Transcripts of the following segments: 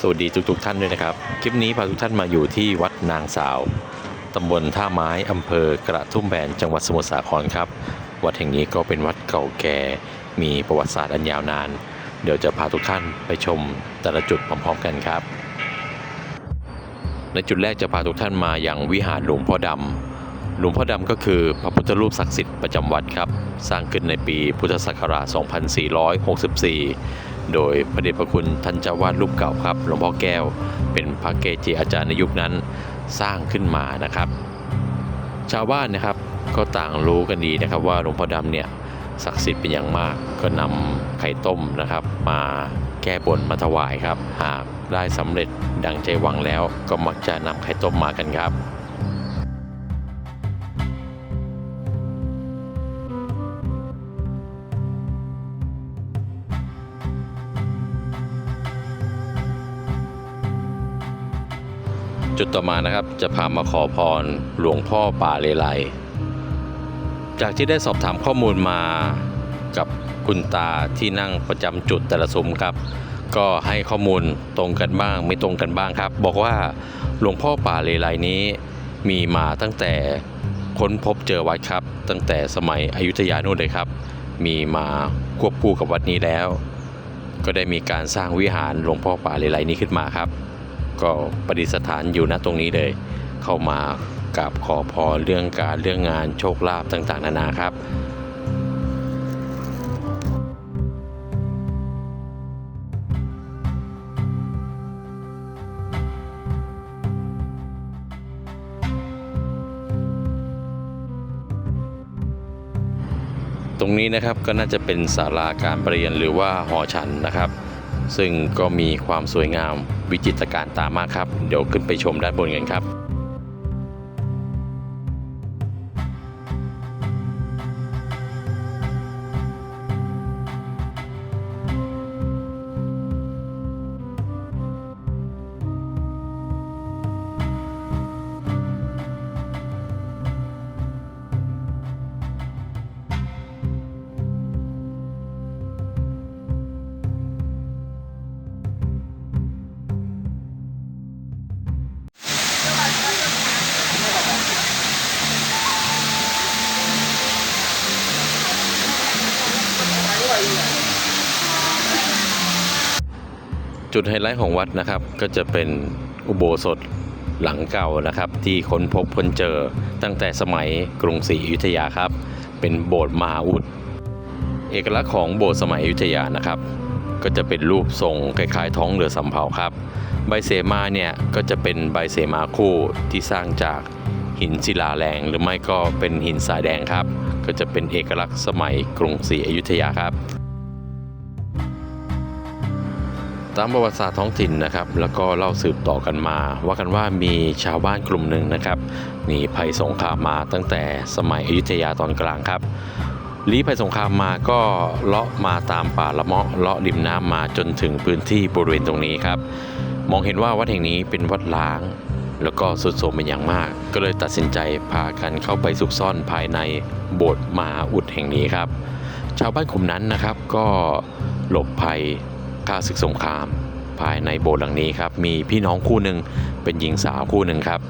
สวัสดีทุกๆท่านด้วยนะครับ คลิปนี้พาทุกท่านมาอยู่ที่วัดนางสาวตำบลท่าไม้อำเภอกระทุ่มแบนจังหวัดสมุทรสาครครับ วัดแห่งนี้ก็เป็นวัดเก่าแก่ มีประวัติศาสตร์อันยาวนาน เดี๋ยวจะพาทุกท่านไปชมแต่ละจุดพร้อมๆกันครับ ในจุดแรกจะพาทุกท่านมาอย่างวิหารหลวงพ่อดำหลวงพ่อดำก็คือพระพุทธรูปศักดิ์สิทธิ์ประจำวัดครับ สร้างขึ้นในปีพุทธศักราช 2464 โดยพระเดชพระคุณท่านเจ้าวาดรูปเก่าครับหลวงพ่อแก้ว เป็นพระเกจิอาจารย์ในยุคนั้นสร้างขึ้นมานะครับ ชาวบ้านนะครับก็ต่างรู้กันดีนะครับว่าหลวงพ่อดำเนี่ยศักดิ์สิทธิ์เป็นอย่างมาก ก็นำไข่ต้มนะครับ มาแก้บนมาถวายครับ หากได้สำเร็จดังใจหวังแล้วก็มักจะนำไข่ต้มมากันครับ จุดต่อมานะครับจะพามาขอพรหลวงพ่อป่าเลไลจากที่ได้สอบถามข้อมูลมากับคุณตาที่นั่งประจำจุดแต่ละซุ้มครับ ก็ให้ข้อมูลตรงกันบ้างไม่ตรงกันบ้างครับ บอกว่าหลวงพ่อป่าเลไลนี้มีมาตั้งแต่ค้นพบเจอวัดครับ ตั้งแต่สมัยอยุธยานู่นเลยครับ มีมาควบคู่กับวัดนี้แล้ว ก็ได้มีการสร้างวิหารหลวงพ่อป่าเลไลนี้ขึ้นมาครับ ก็ประดิษฐานอยู่ณตรงนี้เลย เข้ามากราบขอพรเรื่องการเรื่องงานโชคลาภต่างๆ นานาครับตรงนี้นะครับก็น่าจะเป็นศาลาการประเรียนหรือว่าหอฉันนะครับ ซึ่งก็มีความสวยงามวิจิตรการตามากครับ เดี๋ยวขึ้นไปชมด้านบนกันครับ จุดไฮไลท์ของวัดนะครับ ก็จะเป็นอุโบสถหลังเก่านะครับ ที่ค้นพบค้นเจอตั้งแต่สมัยกรุงศรีอยุธยาครับ เป็นโบสถ์มหาอุด เอกลักษณ์ของโบสถ์สมัยอยุธยานะครับ ก็จะเป็นรูปทรงคล้ายๆท้องเรือสำเภาครับ ใบเสมาเนี่ยก็จะเป็นใบเสมาคู่ที่สร้างจากหินศิลาแรงหรือไม่ก็เป็นหินสายแดงครับ ก็จะเป็นเอกลักษณ์สมัยกรุงศรีอยุธยาครับ ตามประวัติศาสตร์ท้องถิ่นนะครับ แล้วก็เล่าสืบต่อกันมา ว่ากันว่ามีชาวบ้านกลุ่มหนึ่งนะครับหนีภัยสงครามมาตั้งแต่สมัยอยุธยาตอนกลางครับลี้ภัยสงครามมาก็เลาะมาตามป่าละเมาะเลาะริมน้ำมาจนถึงพื้นที่บริเวณตรงนี้ครับ มองเห็นว่าวัดแห่งนี้เป็นวัดล้าง แล้วก็สุดโทรมเป็นอย่างมาก ก็เลยตัดสินใจพากันเข้าไปซุกซ่อนภายในโบสถ์มหาอุดแห่งนี้ครับ ชาวบ้านกลุ่มนั้นนะครับก็หลบภัย ข้าศึกสงคราม ภายในโบสถ์หลังนี้ครับ มีพี่น้องคู่หนึ่งเป็นหญิงสาวคู่หนึ่งครับ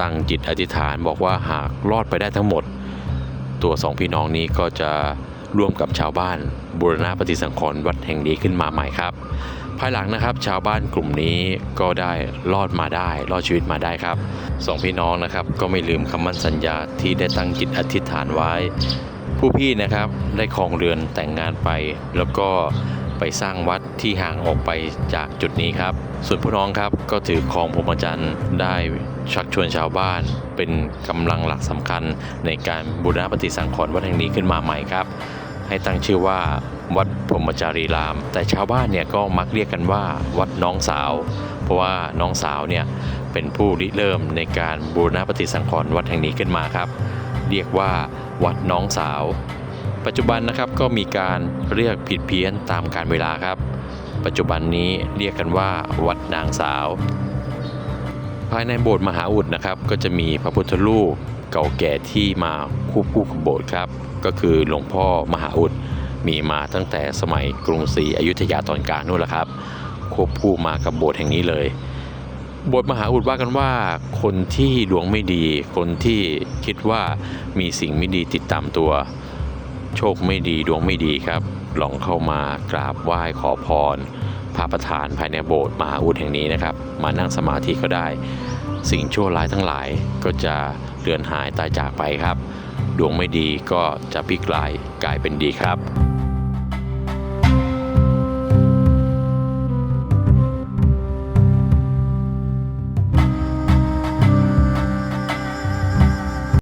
ตั้งจิตอธิษฐานบอกว่าหากรอดไปได้ทั้งหมด ตัวสองพี่น้องนี้ก็จะร่วมกับชาวบ้านบูรณะปฏิสังขรณ์วัดแห่งนี้ขึ้นมาใหม่ครับ ภายหลังนะครับ ชาวบ้านกลุ่มนี้ก็ได้รอดมาได้ รอดชีวิตมาได้ครับสองพี่น้องนะครับ ก็ไม่ลืมคำมั่นสัญญาที่ได้ตั้งจิตอธิษฐานไว้ ผู้พี่นะครับได้ครองเรือนแต่งงานไป แล้วก็ ไปสร้างวัดที่ห่างออกไปจากจุดนี้ครับ ส่วนผู้น้องครับก็ถือครองพรหมจรรย์ได้ชักชวนชาวบ้าน เป็นกำลังหลักสำคัญในการบูรณะปฏิสังขรณ์วัดแห่งนี้ขึ้นมาใหม่ครับ ให้ตั้งชื่อว่าวัดพรหมจารีราม แต่ชาวบ้านเนี่ยก็มักเรียกกันว่าวัดน้องสาว เพราะว่าน้องสาวเนี่ยเป็นผู้ริเริ่มในการบูรณะปฏิสังขรณ์วัดแห่งนี้ขึ้นมาครับ เรียกว่าวัดน้องสาว ปัจจุบันนะครับก็มีการเรียกผิดเพี้ยนตามการเวลาครับ ปัจจุบันนี้เรียกกันว่าวัดนางสาว ภายในโบสถ์มหาอุดนะครับก็จะมีพระพุทธรูปเก่าแก่ที่มาควบคู่กับโบสถ์ครับ ก็คือหลวงพ่อมหาอุดมีมาตั้งแต่สมัยกรุงศรีอยุธยาตอนกลางนู่นแหละครับ ควบคู่มากับโบสถ์แห่งนี้เลยโบสถ์มหาอุดว่ากันว่าคนที่ดวงไม่ดี คนที่คิดว่ามีสิ่งไม่ดีติดตามตัว โชคไม่ดีดวงไม่ดีครับ ลองเข้ามากราบไหว้ขอพร พระประธานภายในโบสถ์มหาอุดแห่งนี้นะครับ มานั่งสมาธิก็ได้ สิ่งชั่วร้ายทั้งหลายก็จะเลือนหายตายจากไปครับ ดวงไม่ดีก็จะพลิกลายกลายเป็นดีครับ